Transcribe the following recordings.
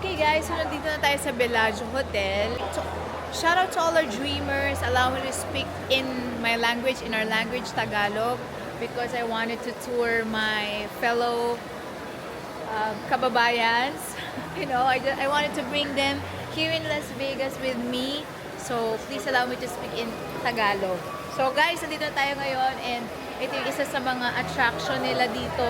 Okay guys, so nandito na tayo sa Bellagio Hotel. So, shout out to all our dreamers. Allow me to speak in my language, in our language, Tagalog, because I wanted to tour my fellow uh, kababayans. you know, I, ju- I wanted to bring them here in Las Vegas with me. So, please allow me to speak in Tagalog. So, guys, nandito na tayo ngayon and ito yung isa sa mga attraction nila dito.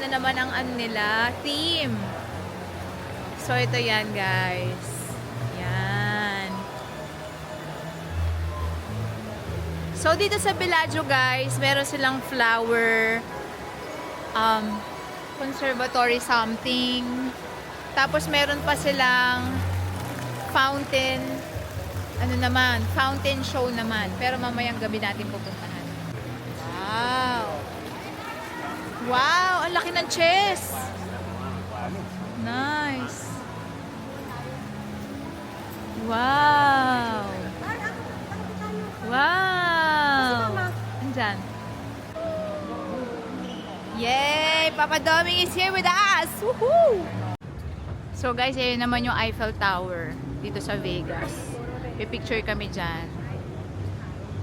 Na naman ang ano nila, theme. So, ito yan, guys. Yan. So, dito sa Bellagio, guys, meron silang flower um, conservatory something. Tapos, meron pa silang fountain ano naman, fountain show naman. Pero mamayang gabi natin pupuntahan. Wow! Wow! Ng chess! Nice! Wow! Wow! Andyan. Yay! Papa Doming is here with us! Woohoo! So guys, ayun naman yung Eiffel Tower dito sa Vegas. Pipicture kami dyan.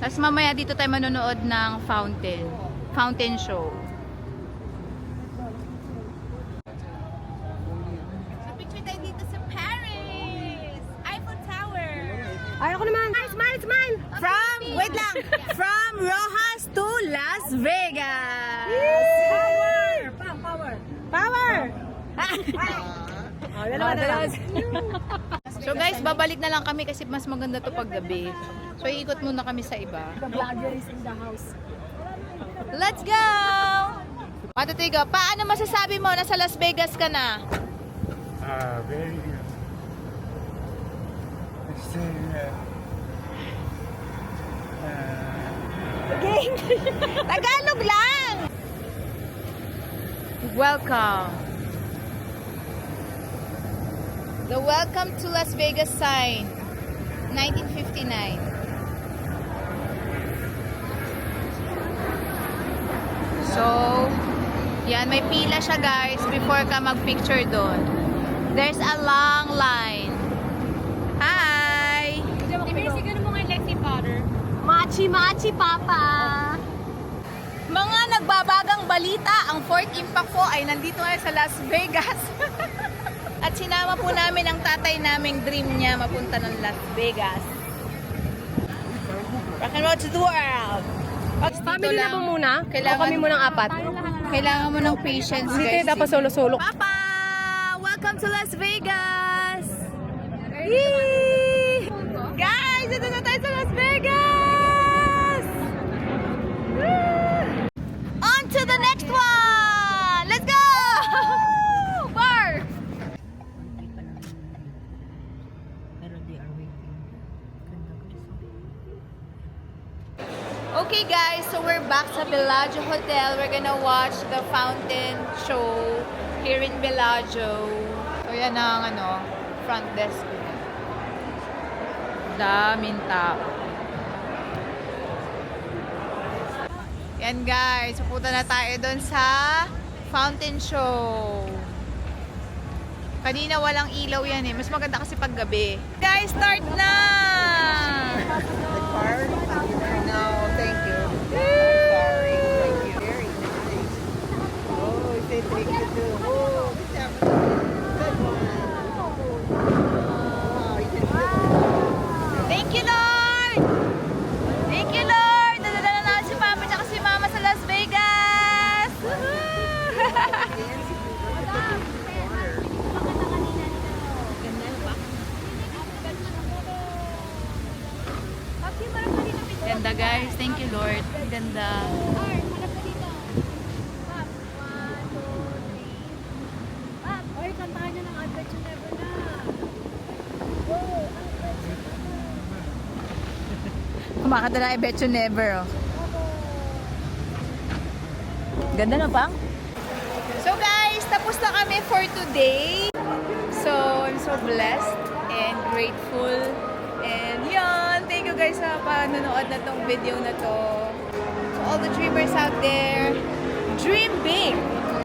Tapos mamaya dito tayo manonood ng fountain. Fountain show. Ay, ako naman. Smile, smile, smile. From, wait lang, from Rojas to Las Vegas! Power. Pam, power. Power. Oh, dalawa, dalawa. So guys, babalik na lang kami kasi mas maganda to pag gabi. So iikot muna kami sa iba. The vlogger is in the house. Let's go! Matutigo, paano masasabi mo na sa Las Vegas ka na? Ah, very good. It's, uh, uh, Tagalog lang! Welcome. The Welcome to Las Vegas sign. 1959. So, yan, may pila siya guys before ka mag-picture doon. There's a long line. Machi, machi, papa. Mga nagbabagang balita, ang Fort Impact po ay nandito ngayon sa Las Vegas. At sinama po namin ang tatay naming dream niya mapunta ng Las Vegas. Rock and roll to the world! Dito Family na lang, ba muna? Kailangan, o kami munang apat? Kailangan mo ng patience, Hindi guys. tayo dapat solo-solo. Papa! Welcome to Las Vegas! Yee! Guys, ito na tayo sa Las Vegas! Woo! On to the next one! Let's go! Bar! Okay guys, so we're back sa Bellagio Hotel. We're gonna watch the fountain show here in Bellagio. So yan ang ano, front desk. Daming tao. Yan guys, pupunta na tayo doon sa fountain show. Kanina walang ilaw yan eh. Mas maganda kasi pag gabi. Guys, start na! No, thank you. Sorry, thank you. Very nice. Oh, he said thank you too. Oh, this is good one. Wow, you did good. Thank you, Lord! Thank you, Lord! Nadala na si Papa at si Mama sa Las Vegas! Ganda guys. Thank you, Lord. Ganda. Kumakanta na I bet you never, oh. Ganda na pang. So guys, tapos na kami for today. So, I'm so blessed and grateful. And you guys sa panonood na tong video na to. To all the dreamers out there, dream big!